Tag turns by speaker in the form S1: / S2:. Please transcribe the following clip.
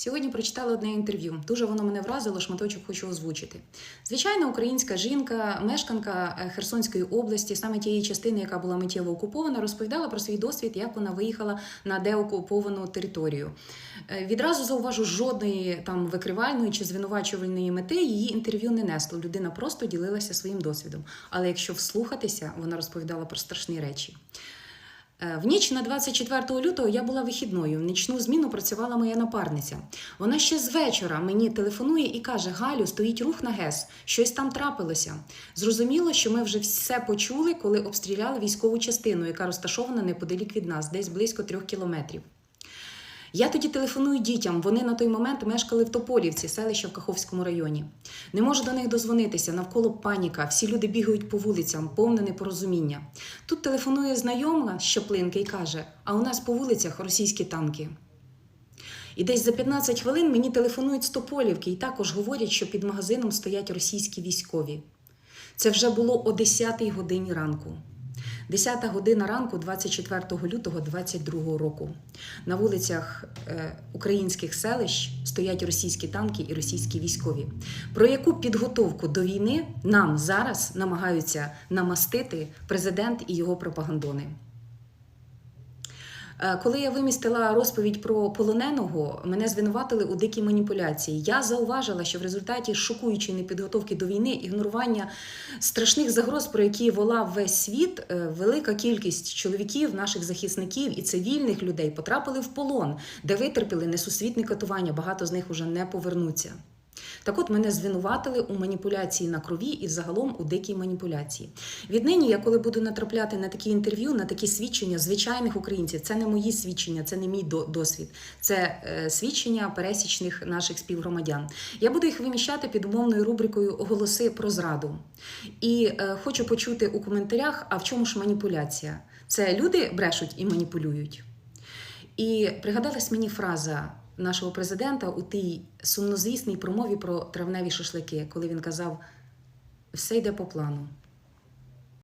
S1: Сьогодні прочитала одне інтерв'ю. Дуже воно мене вразило, шматочок хочу озвучити. Звичайна українська жінка, мешканка е, Херсонської області, саме тієї частини, яка була миттєво окупована, розповідала про свій досвід, як вона виїхала на деокуповану територію. Е, Відразу зауважу, жодної там викривальної чи звинувачувальної мети її інтерв'ю не несло. Людина просто ділилася своїм досвідом. Але якщо вслухатися, вона розповідала про страшні речі. Е, В ніч на 24 лютого я була вихідною. В нічну зміну працювала моя напарниця. Вона ще з вечора мені телефонує і каже: Галю, стоїть рух на ГЕС, щось там трапилося. Зрозуміло, що ми вже все почули, коли обстріляли військову частину, яка розташована неподалік від нас, десь близько трьох кілометрів. Я тоді телефоную дітям. Вони на той момент мешкали в Тополівці, селище в Каховському районі. Не можу до них дозвонитися, навколо паніка. Всі люди бігають по вулицям, повне непорозуміння. Тут телефонує знайома з Щоплинки і каже: А у нас по вулицях російські танки. І десь за 15 хвилин мені телефонують з Тополівки і також говорять, що під магазином стоять російські військові. Це вже було о 10-й годині ранку. 10 година ранку, 24 лютого 2022 року. На вулицях е, українських селищ стоять російські танки і російські військові. Про яку підготовку до війни нам зараз намагаються намастити президент і його пропагандони? Е, Коли я вимістила розповідь про полоненого, мене звинуватили у дикій маніпуляції. Я зауважила, що в результаті шокуючої непідготовки до війни, ігнорування страшних загроз, про які волав весь світ, е, велика кількість чоловіків, наших захисників і цивільних людей потрапили в полон, де витерпіли несусвітні катування. Багато з них уже не повернуться. Так от мене звинуватили у маніпуляції на крові і загалом у дикій маніпуляції. Віднині я, коли буду натрапляти на такі інтерв'ю, на такі свідчення звичайних українців, це не мої свідчення, це не мій досвід, це е, свідчення пересічних наших співгромадян. Я буду їх виміщати під умовною рубрикою Голоси про зраду. І е, хочу почути у коментарях, а в чому ж маніпуляція? Це люди брешуть і маніпулюють. І пригадалась мені фраза нашого президента у тій сумнозвісній промові про травневі шашлики, коли він казав: все йде по плану.